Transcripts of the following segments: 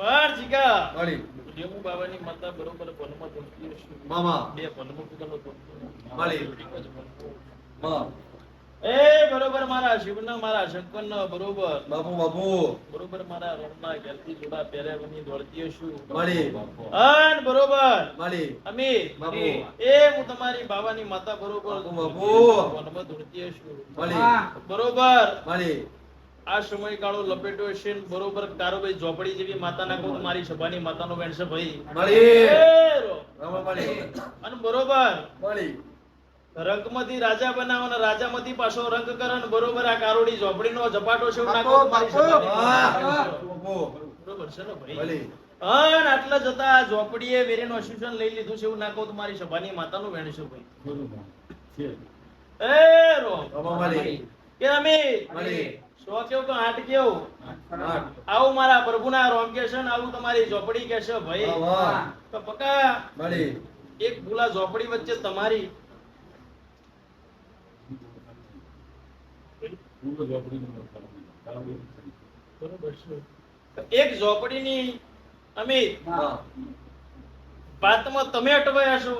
પણ જીગા. દેવુ બાબાની માતા બરોબર વનમાં હશે. મામા. બે વનમાં. માં. એ બરોબર મારા શિવનો મારા શંકરનો બરોબર. બાપુ બાપુ. બરોબર મારા રોમના ઘેરથી જોડા પહેર્યાની દોડતી હશું. મળી અન બરોબર. મળી અમી બાપુ. એ હું તમારી બાવાની માતા બરોબર. બાપુ, બાપુ. વનમાં ધૂળતી હશું. મળી બરોબર. મળી આ સમયગાળો લપેટ્યો છે બરોબર કારોબાઈ ઝોપડી જેવી માતાના કહું મારી સભાની માતાનો વેણ છે ભાઈ. મળી. અને બરોબર. મળી. રંગમાંથી રાજા બનાવો ને રાજામાંથી પાછો રંગ કરે ને બરોબર આ કારોડી ઝોપડીનો ઝપાટો છે બરોબર છે ને ભાઈ? અન આટલા જતા ઝોપડીએ વેરેનું અસ્યુશન લઈ લીધું છે એવું નાખો તો મારી સભાની માતાનું વેણ છે ભાઈ એ રો રામા કે અમે સો કેવું કે આઠ કેવું? આવું મારા પ્રભુના રોમ કે છે ને આવું તમારી ઝોપડી કે છે ભાઈ તો પકા એક ભૂલા ઝોપડી વચ્ચે તમારી. તો એક ઝોપડીની અમે માં વાતમાં તમે અટવાયા છો.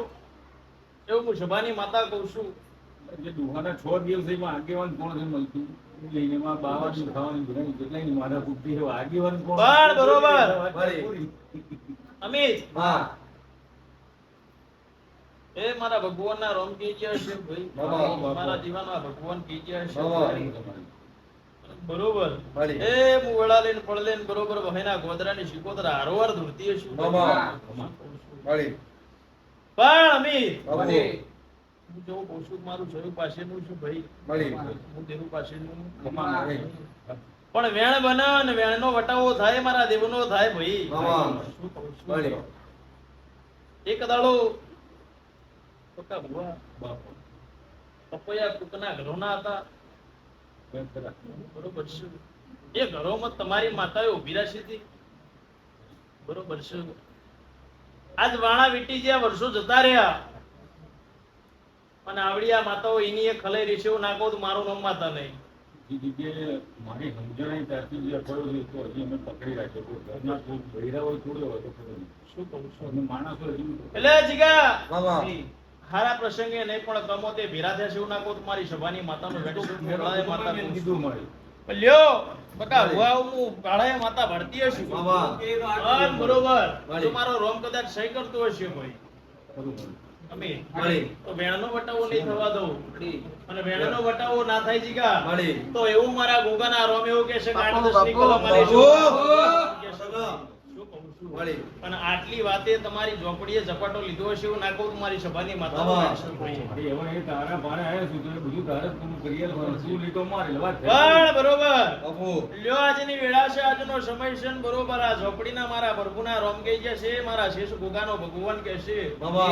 એવું હું સભાની માતા કહું છું. જે દુહાના છ દિવસમાં આગેવાન કોણ છે મળતું લઈને એમાં આગેવાન કોણ બરોબર. મળી. અમિત. માં એ મારા ભગવાનના રોમ કીજ્યા છે ભગવાન કીજ્યા છે. બરોબર. એ હું વડા લઈને પડ લઈને બરોબર વહેના ગોદરાની શિકોતર હારોવાર ધૂળતી હશું. પણ અમિત. હું જેવું કહું છું મારું શરીર પાસેનું છું ભાઈ. મળી. હું દેવું પાસેનું. પણ વેણ બનાવે ને વેણ નો વટાવો થાય મારા દેવનો થાય ભાઈ. શું કહું છું? એક દાડો પક્કા ભુવા પપૈયા કુકના ઘરોના હતા. બરોબર છે. એ ઘરોમાં તમારી માતાએ ઊભી રાખી હતી. બરોબર છે. આજ વાણા વીટી જ્યાં વર્ષો જતા રહ્યા અને આવડિયા માતાઓ એની એ ખલે રહેશે નાખો તો મારું નામ માતા નહીં જગ્યાએ મારી સમજણ ત્યારથી જે પડ્યો છે તો હજી અમે પકડી રાખ્યો તો ઘરના કોઈ બૈરા છોડ્યો હોય તો ખબર નહીં. શું કહું છું? અમે માણસો હજી એટલે જીગા હારા પ્રસંગે નહીં પણ કમો તે ભેરા થયા છે એવું તો મારી સભાની માતાનું વેણ છે. માતા કીધું મારી. લ્યો બકા હુઆ હું ગાળાએ માતા ભરતી હશું. બરોબર. જો મારો રોમ કદાચ સહી કરતો હશે ભાઈ. બરોબર. અમે મળી. તો વેણનો વટાવો નહીં થવા દઉં. અને વેણનો વટાવો ના થાય જીગા. તો એવું મારા ગોગાના રોમ એવું કે છે કલમ અને આટલી વાતે તમારી ઝોપડીએ ઝપાટો લીધો હશે એવું ના કહું તો મારી સભાની માતા તારા ભારે આવ્યા છું તો બધું તારે જ પૂરું કરી આલવાનું. તું લીટો માર. પણ બરોબર. લ્યો આજની વેળા છે આજનો સમય છે બરોબર. આ ઝોપડીના મારા પ્રભુના રોમ કહી જશે છે મારા શેષ ગોગાનો ભગવાન કહેશે.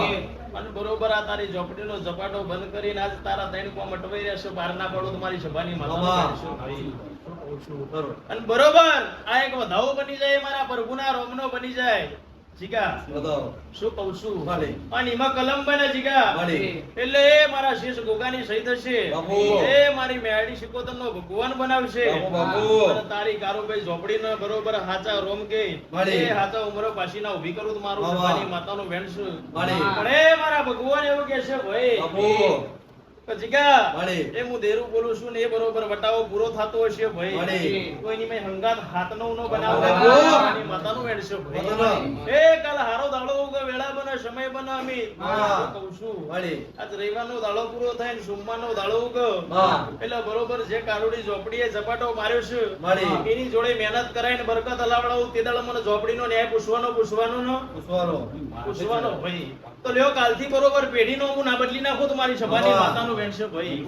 છે અને બરોબર આ તારી ઝોપડીનો ઝપાટો બંધ કરીને આજ તારા ત્રણ કોમ અટવાઈ રહેશે બહાર ના પડો તો મારી સભાની માતા ભાઈ શું કહું છું? બરોબર અને બરોબર આ એક વધાવો બની જાય મારા પ્રભુના રોમનો બની જાય. જીગા શું કહું છું? ભલે. અને એમાં કલમ બને જીગા. ભલે. એટલે એ મારા શેષ ગોગાની સહી થશે એ મારી મેળી શિકોતરનો ભગવાન બનાવશે. તારી કારો ભાઈ કારુભાઈ ઝોપડીનો બરોબર હાચા રોમ કે. એ હાચા ઉમરો પાસીના ઊભી કરું તો મારું માતાનું વેણ છે. પણ એ મારા ભગવાન એવું કે છે ભાઈ જીગા એ હું દેરું બોલું છું ને એ બરોબર વટાવો પૂરો થતો હશે. ભાઈ. કોઈની મેં હંગાત હાથ નો બનાવ માતાનું બતાવો. એ કાલ હારો દાડો ઉગે વેળા બને સમય બને અમે. કહું છું. આજ રવિવારનો દાડો પૂરો થાય ને સોમવારનો દાડો ઉગે એટલે બરોબર જે કારોડી ઝોપડીએ ઝપાટો માર્યો છે એની જોડે મહેનત કરાઈને બરકત હલાવડાવું તે દાડો મને ઝોપડીનો ન્યાય પૂછવાનો પૂછવાનો નો. પૂછવાનો. પૂછવાનો ભાઈ. તો લ્યો કાલથી બરોબર પેઢીનો હું ના બદલી નાખું તો મારી સભાની માતા નું વેણ છે ભાઈ